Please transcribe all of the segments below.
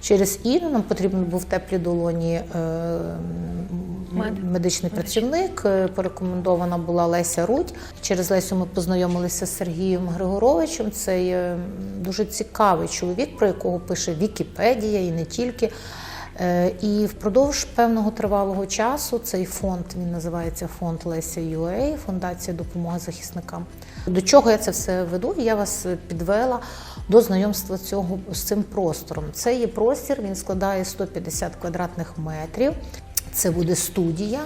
Через Іну нам потрібен був в теплі долоні е, Мед. медичний працівник. Е, Порекомендована була Леся Рудь. Через Лесю ми познайомилися з Сергієм Григоровичем. Це дуже цікавий чоловік, про якого пише Вікіпедія і не тільки. Е, І впродовж певного тривалого часу цей фонд він називається фонд Леся UA, фундація допомоги захисникам. До чого я це все веду? Я вас підвела до знайомства цього з цим простором. Це є простір, він складає 150 квадратних метрів. Це буде студія,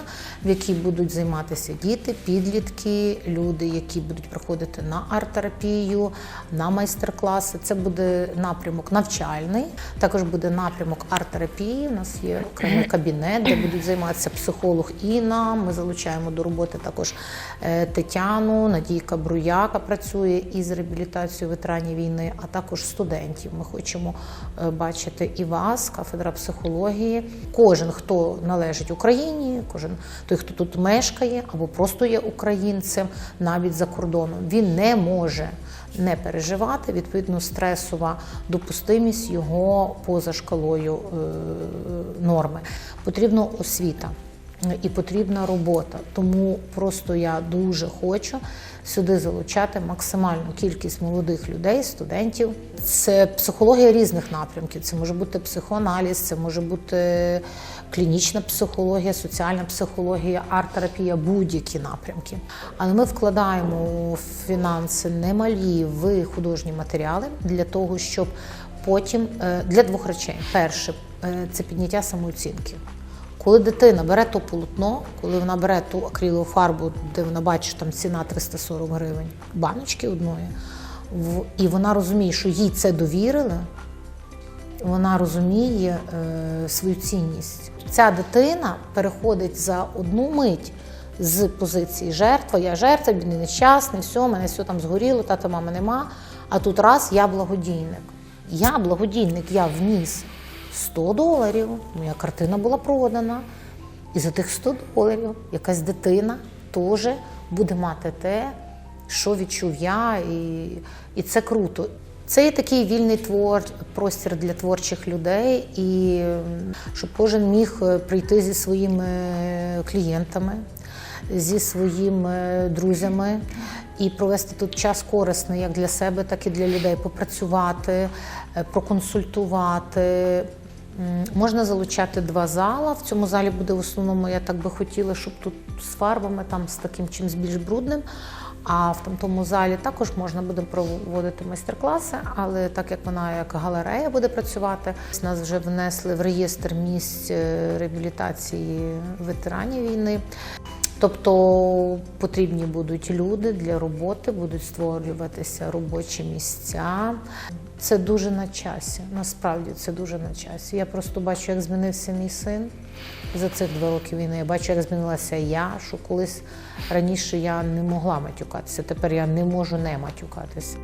в якій будуть займатися діти, підлітки, люди, які будуть приходити на арт-терапію, на майстер-класи. Це буде напрямок навчальний. Також буде напрямок арт-терапії. У нас є окремий кабінет, де будуть займатися психолог Інна. Ми залучаємо до роботи також е, Тетяну, Надійка Бруяка працює із реабілітацією ветеранів війни, а також студентів. Ми хочемо е, бачити і вас, кафедра психології. Кожен, хто належить Україні, кожен той, хто тут мешкає або просто є українцем, навіть за кордоном, він не може не переживати. Відповідно, стресова допустимість його поза шкалою е, норми. Потрібна освіта і потрібна робота. Тому просто я дуже хочу сюди залучати максимальну кількість молодих людей, студентів. Це психологія різних напрямків. Це може бути психоаналіз, це може бути клінічна психологія, соціальна психологія, арт-терапія, будь-які напрямки. Але ми вкладаємо фінанси немалі в художні матеріали для того, щоб потім е, для двох речей: перше е, це підняття самооцінки. Коли дитина бере то полотно, коли вона бере ту акрилову фарбу, де вона бачить там ціна 340 гривень, баночки одної, і вона розуміє, що їй це довірили, вона розуміє е, свою цінність. Ця дитина переходить за одну мить з позиції жертва. Я жертва, бідний нещасний, все, мене все там згоріло, тата мами нема. А тут раз я благодійник. Я благодійник, я вніс 100 доларів, моя картина була продана. І за тих 100 доларів якась дитина теж буде мати те, що відчув я, і, і це круто. Це є такий вільний твор, простір для творчих людей, і щоб кожен міг е, прийти зі своїми клієнтами, зі своїми друзями і провести тут час корисний як для себе, так і для людей, попрацювати, е, проконсультувати. Можна залучати два зала. В цьому залі буде в основному, я так би хотіла, щоб тут з фарбами, там з таким чимось більш брудним. А в тому залі також можна буде проводити майстер-класи, але так як вона як галерея буде працювати, нас вже внесли в реєстр місць е, реабілітації ветеранів війни. Тобто потрібні будуть люди для роботи, будуть створюватися робочі місця. Це дуже на часі. Насправді це дуже на часі. Я просто бачу, як змінився мій син за цих два роки війни. Я бачу, як змінилася я, що колись раніше я не могла матюкатися. Тепер я не можу не матюкатися.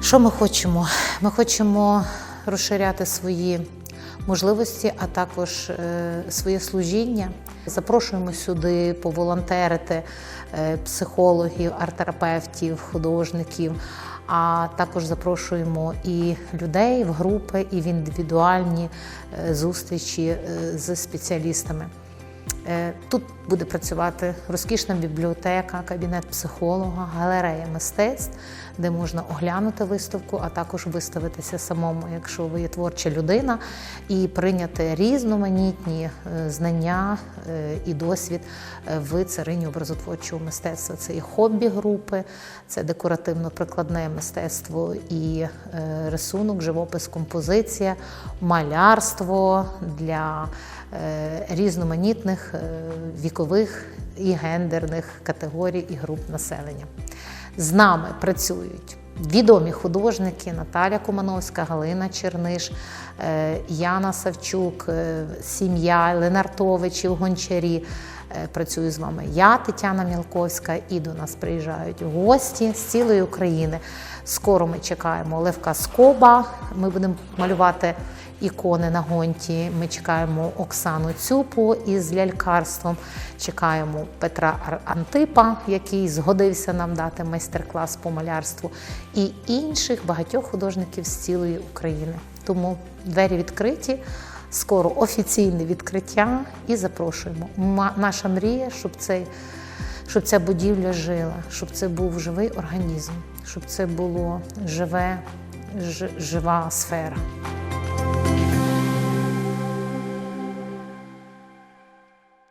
Що ми хочемо? Ми хочемо розширяти свої можливості, а також е, своє служіння. Запрошуємо сюди поволонтерити е, психологів, арт-терапевтів, художників. А також запрошуємо і людей в групи, і в індивідуальні е, зустрічі з спеціалістами. Е, Тут буде працювати розкішна бібліотека, кабінет психолога, галерея мистецтв, де можна оглянути виставку, а також виставитися самому, якщо ви є творча людина, і прийняти різноманітні е, знання е, і досвід в царині образотворчого мистецтва. Це і хобі-групи, це декоративно-прикладне мистецтво і рисунок, живопис, композиція, малярство для різноманітних е, вікових і гендерних категорій і груп населення. З нами працюють відомі художники Наталя Комановська, Галина Черниш, е, Яна Савчук, е, сім'я Ленартовичів, Гончарі. Е, Працюю з вами я, Тетяна Мілковська, і до нас приїжджають гості з цілої України. Скоро ми чекаємо Левка Скоба. Ми будемо малювати ікони на гонті. Ми чекаємо Оксану Цюпу із лялькарством. Чекаємо Петра Антипа, який згодився нам дати майстер-клас по малярству, і інших багатьох художників з цілої України. Тому двері відкриті. Скоро офіційне відкриття і запрошуємо. Наша мрія, щоб цей щоб ця будівля жила, щоб це був живий організм, щоб це було живе, жива сфера.